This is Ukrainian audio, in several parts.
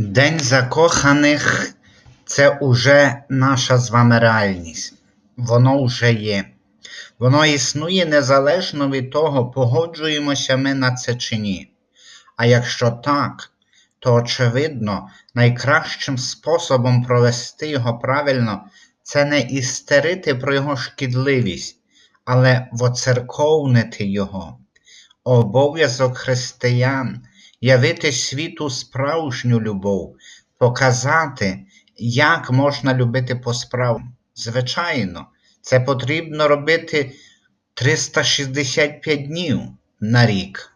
День закоханих це уже наша з вами реальність. Воно вже є. Воно існує незалежно від того, погоджуємося ми на це чи ні. А якщо так, то очевидно, найкращим способом провести його правильно це не істерити про його шкідливість, але воцерковнити його. Обов'язок християн явити світу справжню любов, показати, як можна любити по-справжньому. Звичайно, це потрібно робити 365 днів на рік,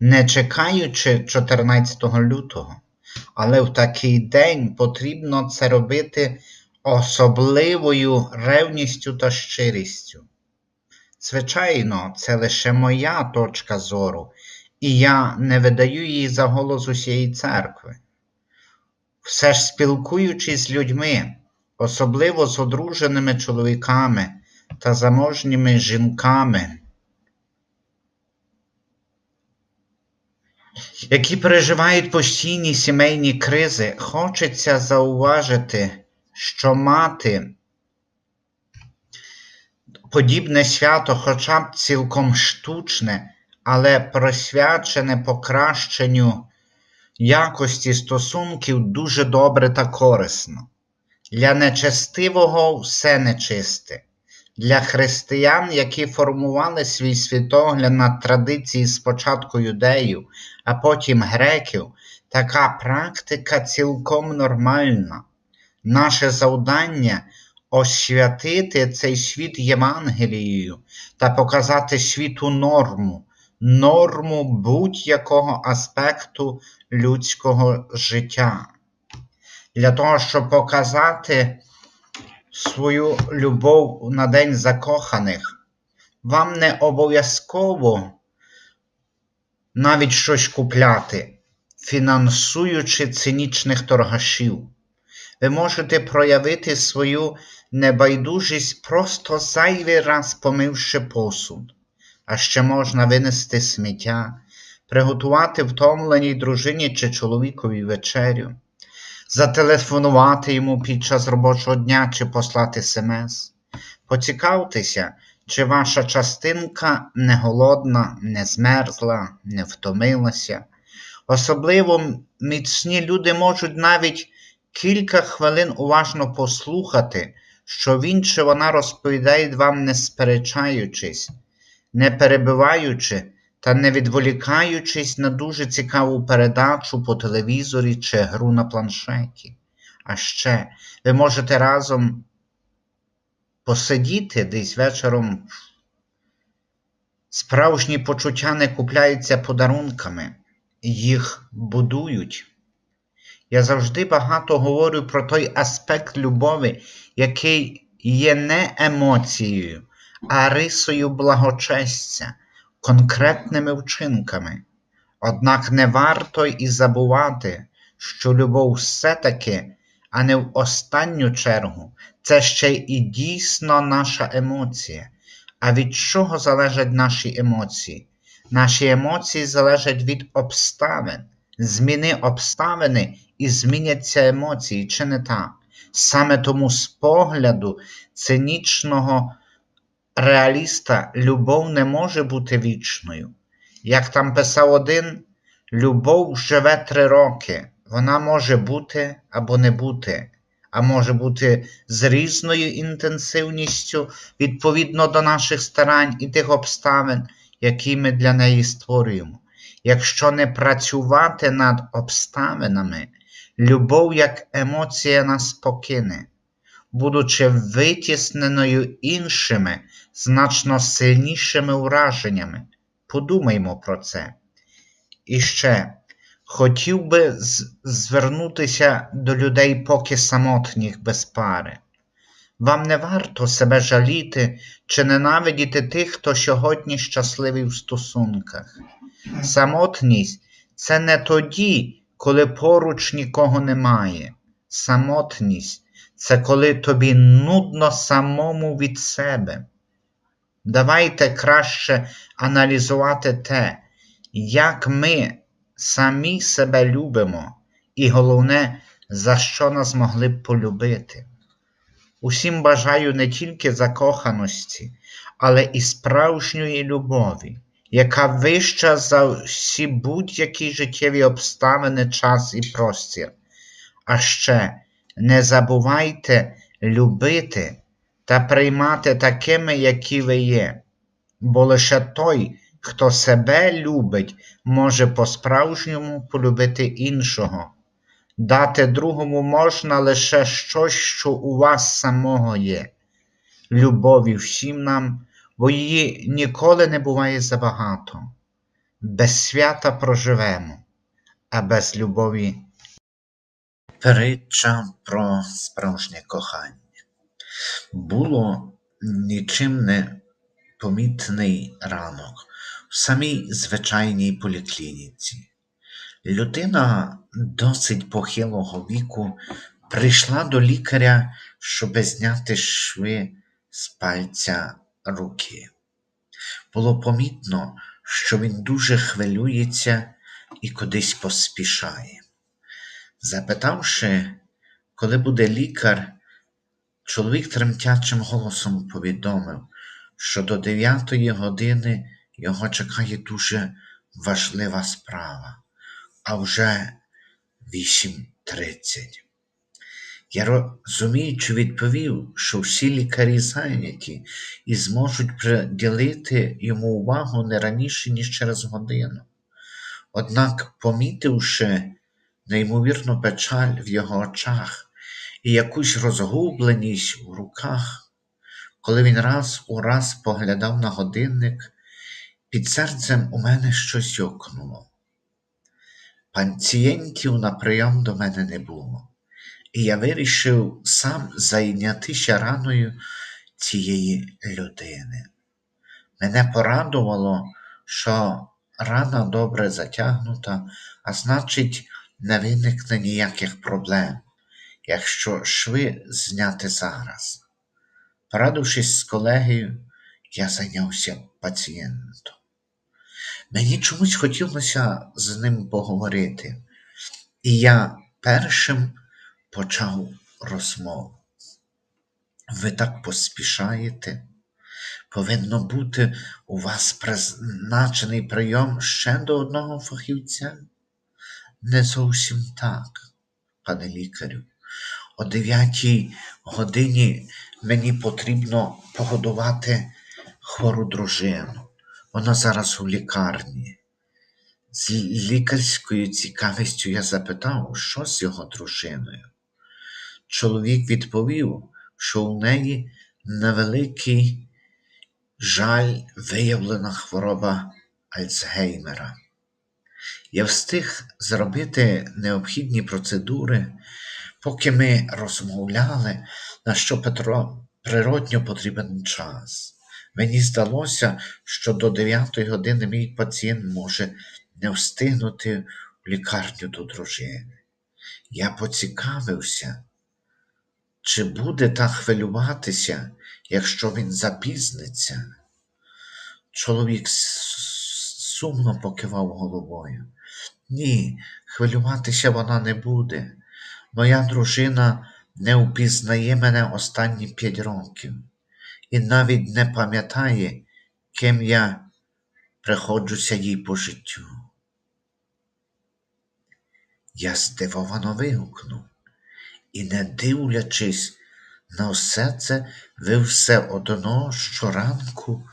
не чекаючи 14 лютого. Але в такий день потрібно це робити особливою ревністю та щирістю. Звичайно, це лише моя точка зору, і я не видаю її за голос усієї церкви. Все ж спілкуючись з людьми, особливо з одруженими чоловіками та заможніми жінками, які переживають постійні сімейні кризи, хочеться зауважити, що мати подібне свято, хоча б цілком штучне, але присвячене покращенню якості стосунків дуже добре та корисно. Для нечестивого все нечисте. Для християн, які формували свій світогляд на традиції спочатку юдеїв, а потім греків, така практика цілком нормальна. Наше завдання освятити цей світ Євангелією та показати світу норму, норму будь-якого аспекту людського життя. Для того, щоб показати свою любов на День закоханих, вам не обов'язково навіть щось купляти, фінансуючи цинічних торгашів. Ви можете проявити свою небайдужість просто зайвий раз помивши посуд, а ще можна винести сміття, приготувати втомленій дружині чи чоловікові вечерю, зателефонувати йому під час робочого дня чи послати смс. Поцікавтеся, чи ваша частинка не голодна, не змерзла, не втомилася. Особливо міцні люди можуть навіть кілька хвилин уважно послухати, що він чи вона розповідає вам, не сперечаючись, не перебиваючи та не відволікаючись на дуже цікаву передачу по телевізорі чи гру на планшеті. А ще ви можете разом посидіти десь вечором. Справжні почуття не купляються подарунками, їх будують. Я завжди багато говорю про той аспект любові, який є не емоцією, а рисою благочестя, конкретними вчинками. Однак не варто і забувати, що любов все-таки, а не в останню чергу, це ще і дійсно наша емоція. А від чого залежать наші емоції? Наші емоції залежать від обставин. Зміни обставини і зміняться емоції, чи не так? Саме тому з погляду цинічного реаліста любов не може бути вічною. Як там писав один, любов живе три роки. Вона може бути або не бути, а може бути з різною інтенсивністю відповідно до наших старань і тих обставин, які ми для неї створюємо. Якщо не працювати над обставинами, любов як емоція нас покине, будучи витісненою іншими, значно сильнішими ураженнями. Подумаймо про це. І ще хотів би звернутися до людей поки самотніх без пари. Вам не варто себе жаліти чи ненавидіти тих, хто сьогодні щасливий в стосунках. Самотність це не тоді, коли поруч нікого немає. Самотність це коли тобі нудно самому від себе. Давайте краще аналізувати те, як ми самі себе любимо і головне, за що нас могли б полюбити. Усім бажаю не тільки закоханості, але і справжньої любові, яка вища за всі будь-які життєві обставини, час і простір. А ще не забувайте любити та приймати такими, які ви є, бо лише той, хто себе любить, може по-справжньому полюбити іншого. Дати другому можна лише щось, що у вас самого є, любові всім нам, бо її ніколи не буває забагато. Без свята проживемо, а без любові. Притча про справжнє кохання. Було нічим не помітний ранок в самій звичайній поліклініці. Людина досить похилого віку прийшла до лікаря, щоби зняти шви з пальця руки. Було помітно, що він дуже хвилюється і кудись поспішає. Запитавши, коли буде лікар, чоловік тремтячим голосом повідомив, що до дев'ятої години його чекає дуже важлива справа, а вже 8.30. Я розуміючи, відповів, що всі лікарі зайняті і зможуть приділити йому увагу не раніше, ніж через годину. Однак, помітивши неймовірну печаль в його очах і якусь розгубленість в руках, коли він раз у раз поглядав на годинник, під серцем у мене щось йокнуло. Пацієнтів на прийом до мене не було, і я вирішив сам зайнятися раною цієї людини. Мене порадувало, що рана добре затягнута, а значить, не виникне ніяких проблем, якщо шви зняти зараз. Порадившись з колегою, я зайнявся пацієнтом. Мені чомусь хотілося з ним поговорити, і я першим почав розмову. Ви так поспішаєте? Повинно бути у вас призначений прийом ще до одного фахівця? Не зовсім так, пане лікарю. О дев'ятій годині мені потрібно погодувати хвору дружину. Вона зараз у лікарні. З лікарською цікавістю я запитав, що з його дружиною. Чоловік відповів, що у неї невеликий жаль виявлена хвороба Альцгеймера. Я встиг зробити необхідні процедури, поки ми розмовляли, на що Петро природньо потрібен час. Мені здалося, що до дев'ятої години мій пацієнт може не встигнути в лікарню до дружини. Я поцікавився, чи буде так хвилюватися, якщо він запізниться. Чоловік сумно покивав головою. Ні, хвилюватися вона не буде. Моя дружина не впізнає мене останні п'ять років і навіть не пам'ятає, ким я приходжуся їй по життю. Я здивовано вигукнув і, не дивлячись на все це, ви все одно щоранку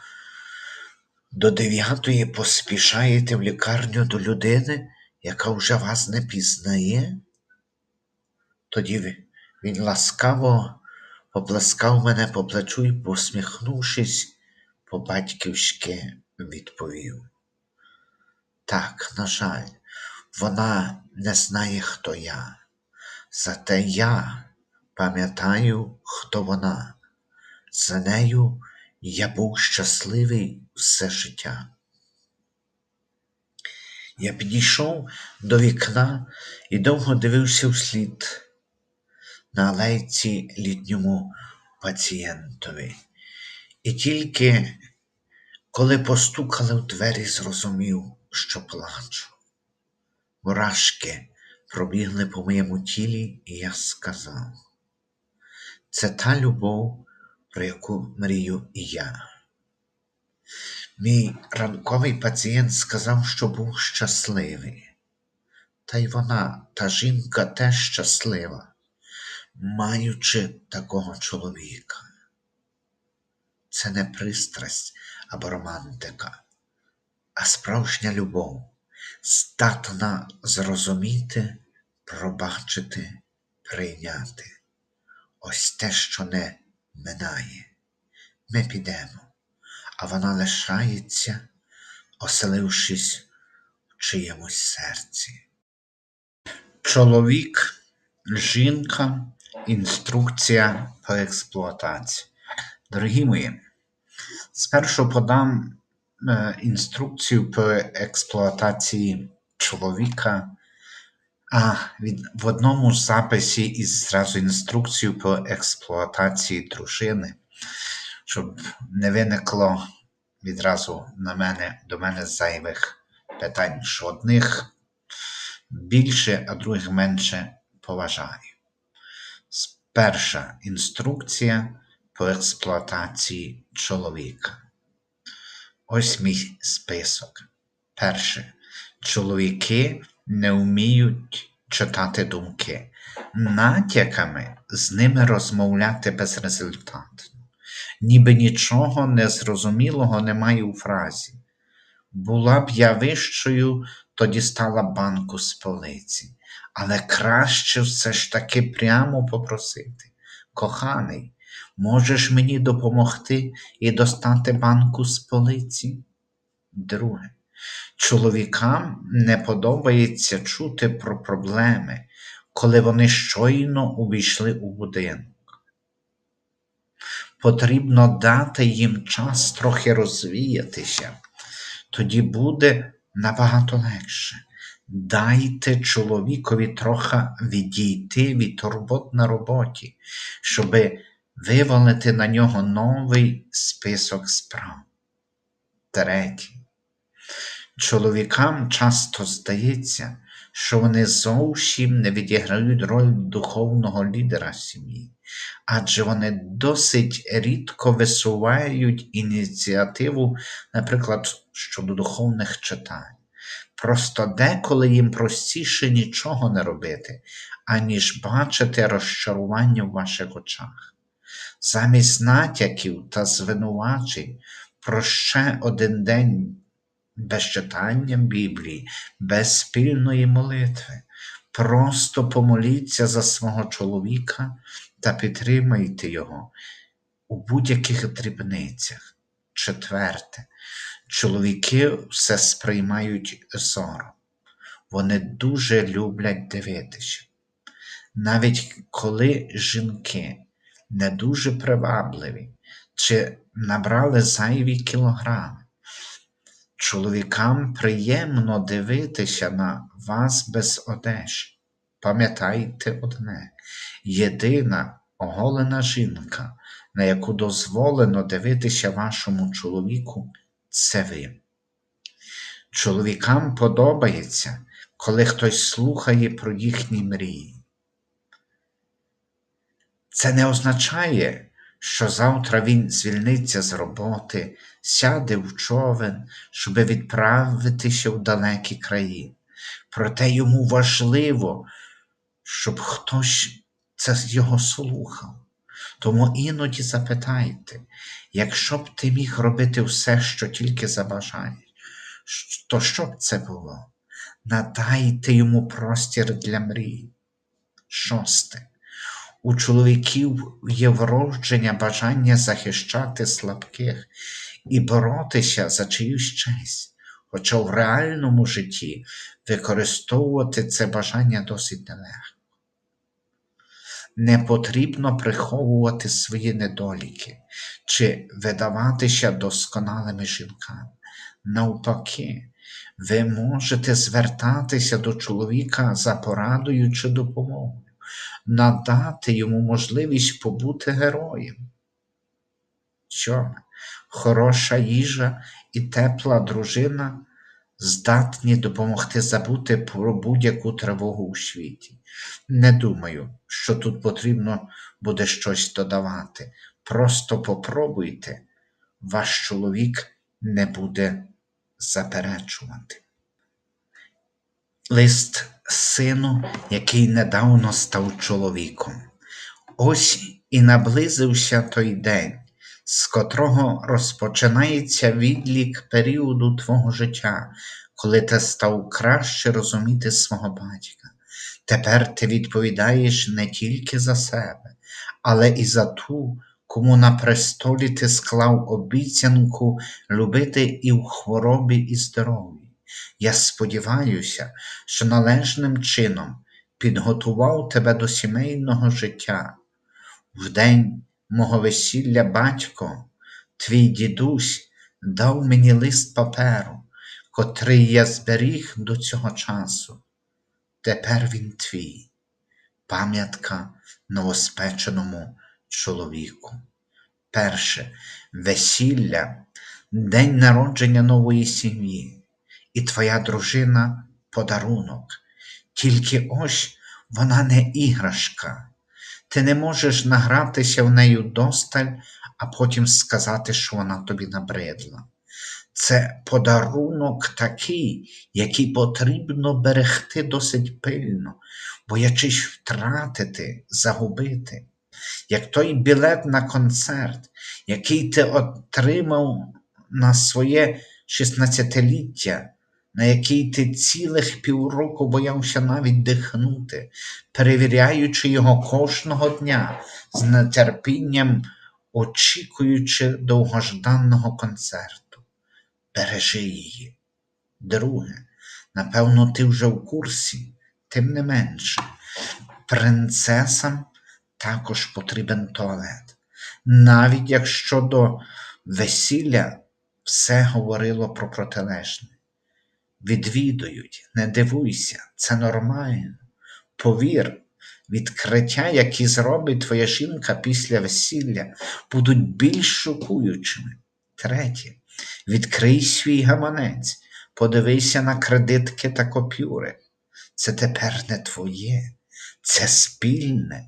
до дев'ятої поспішаєте в лікарню до людини, яка вже вас не пізнає? Тоді він ласкаво поплескав мене по плечу і, посміхнувшись, по батьківськи відповів. Так, на жаль, вона не знає, хто я. Зате я пам'ятаю, хто вона. За нею я був щасливий все життя. Я підійшов до вікна і довго дивився вслід на алейці літньому пацієнтові. І тільки коли постукали в двері, зрозумів, що плачу. Мурашки пробігли по моєму тілі, і я сказав: це та любов, про яку мрію і я. Мій ранковий пацієнт сказав, що був щасливий. Та й вона, та жінка теж щаслива, маючи такого чоловіка. Це не пристрасть або романтика, а справжня любов, здатна зрозуміти, пробачити, прийняти. Ось те, що не минає. Ми підемо, а вона лишається, оселившись в чиємусь серці. Чоловік, жінка, інструкція по експлуатації. Дорогі мої, спершу подам е, інструкцію по експлуатації чоловіка, а від, в одному записі із зразу інструкцію по експлуатації дружини, щоб не виникло відразу на мене, до мене зайвих питань, що одних більше, а других менше поважаю. Перша інструкція по експлуатації чоловіка. Ось мій список. Перше. Чоловіки не вміють читати думки, натяками з ними розмовляти безрезультатно, ніби нічого незрозумілого немає у фразі. Була б я вищою, то дістала банку з полиці, але краще все ж таки прямо попросити. Коханий, можеш мені допомогти і достати банку з полиці? Друге. Чоловікам не подобається чути про проблеми, коли вони щойно увійшли у будинок. Потрібно дати їм час трохи розвіятися, тоді буде набагато легше. Дайте чоловікові трохи відійти від турбот на роботі, щоби вивалити на нього новий список справ. Третє. Чоловікам часто здається, що вони зовсім не відіграють роль духовного лідера сім'ї, адже вони досить рідко висувають ініціативу, наприклад, щодо духовних читань. Просто деколи їм простіше нічого не робити, аніж бачити розчарування в ваших очах. Замість натяків та звинувачень про ще один день без читання Біблії, без спільної молитви. Просто помоліться за свого чоловіка та підтримайте його у будь-яких дрібницях. Четверте, чоловіки все сприймають зором. Вони дуже люблять дивитися. Навіть коли жінки не дуже привабливі чи набрали зайві кілограми, Чоловікам приємно дивитися на вас без одежі. Пам'ятайте одне, єдина оголена жінка, на яку дозволено дивитися вашому чоловіку, це ви. Чоловікам подобається, коли хтось слухає про їхні мрії. Це не означає, що завтра він звільниться з роботи, сяде в човен, щоб відправитися в далекі краї. Проте йому важливо, щоб хтось це його слухав. Тому іноді запитайте, якщо б ти міг робити все, що тільки забажаєш, то що б це було? Надайте йому простір для мрій. Шосте. У чоловіків є вродження бажання захищати слабких і боротися за чиюсь честь, хоча в реальному житті використовувати це бажання досить нелегко. Не потрібно приховувати свої недоліки чи видаватися досконалими жінками. Навпаки, ви можете звертатися до чоловіка за порадою чи допомогою надати йому можливість побути героєм. Сьоме, хороша їжа і тепла дружина здатні допомогти забути про будь-яку тривогу у світі. Не думаю, що тут потрібно буде щось додавати. Просто попробуйте, ваш чоловік не буде заперечувати. Лист сину, який недавно став чоловіком. Ось і наблизився той день, з котрого розпочинається відлік періоду твого життя, коли ти став краще розуміти свого батька. Тепер ти відповідаєш не тільки за себе, але і за ту, кому на престолі ти склав обіцянку любити і в хворобі, і здоров'ї. Я сподіваюся, що належним чином підготував тебе до сімейного життя. В день мого весілля батько, твій дідусь, дав мені лист паперу, котрий я зберіг до цього часу. Тепер він твій, пам'ятка новоспеченому чоловіку. Перше весілля, день народження нової сім'ї, і твоя дружина подарунок. Тільки ось вона не іграшка. Ти не можеш награтися в нею досталь, а потім сказати, що вона тобі набридла. Це подарунок такий, який потрібно берегти досить пильно, боячись втратити, загубити, як той білет на концерт, який ти отримав на своє 16-ліття, на який ти цілих півроку боявся навіть дихнути, перевіряючи його кожного дня з нетерпінням, очікуючи довгожданого концерту. Бережи її. Друге, напевно, ти вже в курсі, тим не менше, принцесам також потрібен туалет. Навіть якщо до весілля все говорило про протилежне відвідують, не дивуйся, це нормально. Повір, відкриття, які зробить твоя жінка після весілля, будуть більш шокуючими. Третє, відкрий свій гаманець, подивися на кредитки та копюри. Це тепер не твоє, це спільне.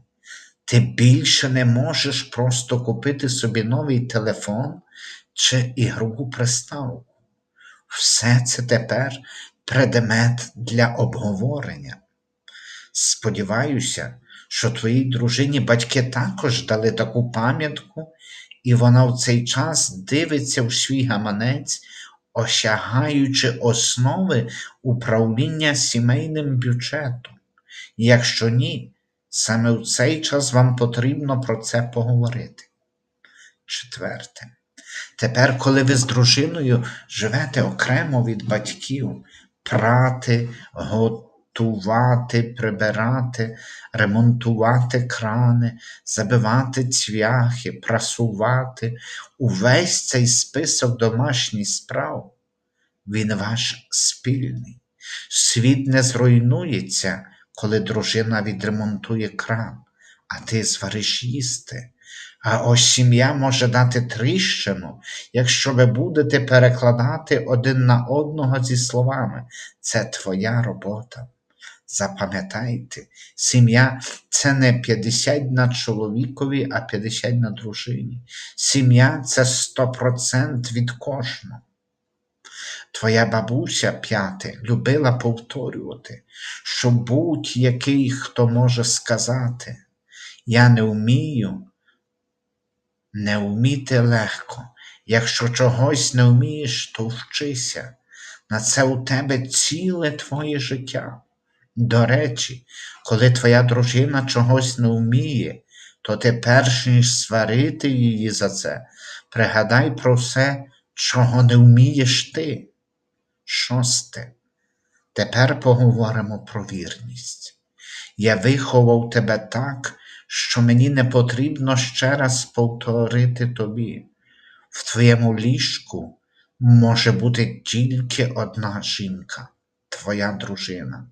Ти більше не можеш просто купити собі новий телефон чи ігрову приставку. Все це тепер предмет для обговорення. Сподіваюся, що твоїй дружині батьки також дали таку пам'ятку, і вона в цей час дивиться в свій гаманець, осягаючи основи управління сімейним бюджетом. Якщо ні, саме в цей час вам потрібно про це поговорити. Четверте. Тепер, коли ви з дружиною живете окремо від батьків, прати, готувати, прибирати, ремонтувати крани, забивати цвяхи, прасувати, увесь цей список домашніх справ, він ваш спільний. Світ не зруйнується, коли дружина відремонтує кран, а ти звариш їсти. А ось сім'я може дати тріщину, якщо ви будете перекладати один на одного зі словами. Це твоя робота. Запам'ятайте, сім'я це не 50 на чоловікові, а 50 на дружині. Сім'я це 100% від кожного. Твоя бабуся п'яте любила повторювати, що будь-який, хто може сказати, я не вмію. Не вміти легко. Якщо чогось не вмієш, то вчися. На це у тебе ціле твоє життя. До речі, коли твоя дружина чогось не вміє, то ти перш ніж сварити її за це, пригадай про все, чого не вмієш ти. Шосте. Тепер поговоримо про вірність. Я виховав тебе так, що мені не потрібно ще раз повторити тобі. В твоєму ліжку може бути тільки одна жінка, твоя дружина.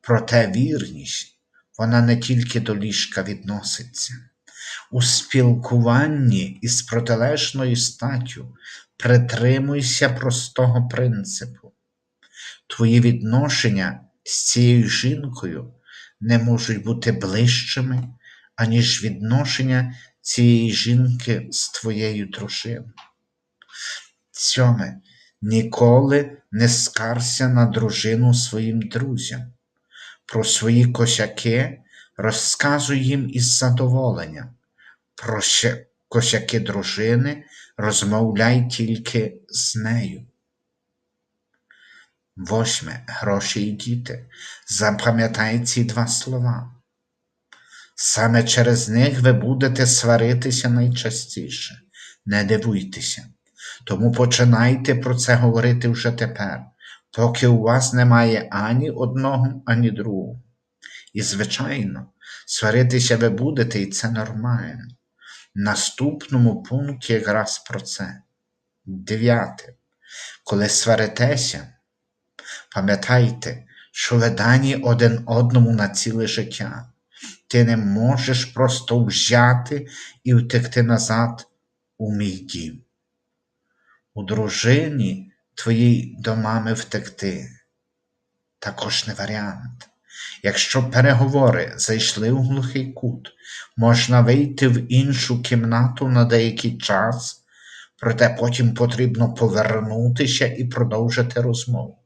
Проте вірність, вона не тільки до ліжка відноситься. У спілкуванні із протилежною статтю притримуйся простого принципу. твої відношення з цією жінкою не можуть бути ближчими, аніж відношення цієї жінки з твоєю дружиною. Сьоме, ніколи не скарся на дружину своїм друзям. Про свої косяки розказуй їм із задоволенням. Про косяки дружини розмовляй тільки з нею. Восьме. Гроші і діти. Запам'ятай ці два слова. Саме через них ви будете сваритися найчастіше. Не дивуйтеся. Тому починайте про це говорити вже тепер, поки у вас немає ані одного, ані другого. І, звичайно, сваритися ви будете, і це нормально. Наступному пункті якраз про це. Дев'яте. Коли сваритеся, пам'ятайте, що ви дані один одному на ціле життя. Ти не можеш просто взяти і втекти назад у мій дім. У дружині твоїй до мами втекти. Також не варіант. Якщо переговори зайшли у глухий кут, можна вийти в іншу кімнату на деякий час, проте потім потрібно повернутися і продовжити розмову.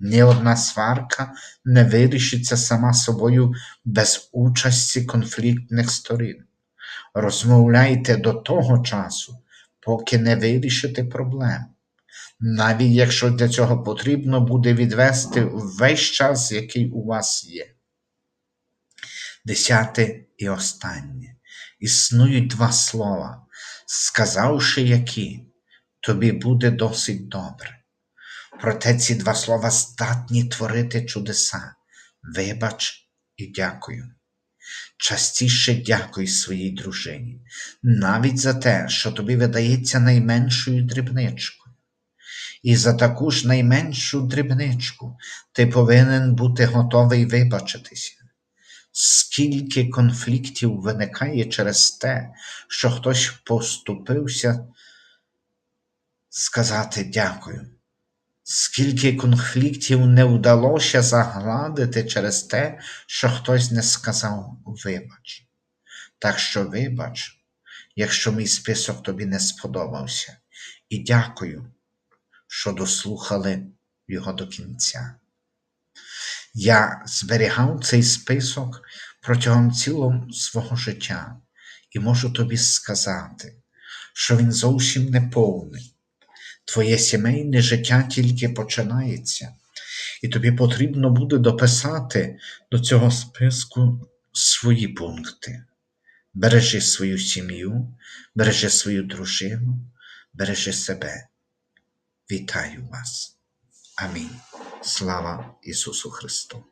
Ні одна сварка не вирішиться сама собою без участі конфліктних сторін. Розмовляйте до того часу, поки не вирішите проблем. Навіть якщо для цього потрібно буде відвести весь час, який у вас є. Десяте і останнє. Існують два слова, сказавши які, тобі буде досить добре. Проте ці два слова здатні творити чудеса. Вибач і дякую. Частіше дякуй своїй дружині, навіть за те, що тобі видається найменшою дрібничкою. І за таку ж найменшу дрібничку ти повинен бути готовий вибачитися. Скільки конфліктів виникає через те, що хтось поступився сказати дякую. Скільки конфліктів не вдалося загладити через те, що хтось не сказав вибач. Так що вибач, якщо мій список тобі не сподобався, і дякую, що дослухали його до кінця. Я зберігав цей список протягом цілого свого життя і можу тобі сказати, що він зовсім не повний. Твоє сімейне життя тільки починається, і тобі потрібно буде дописати до цього списку свої пункти. Бережи свою сім'ю, бережи свою дружину, бережи себе. Вітаю вас. Амінь. Слава Ісусу Христу!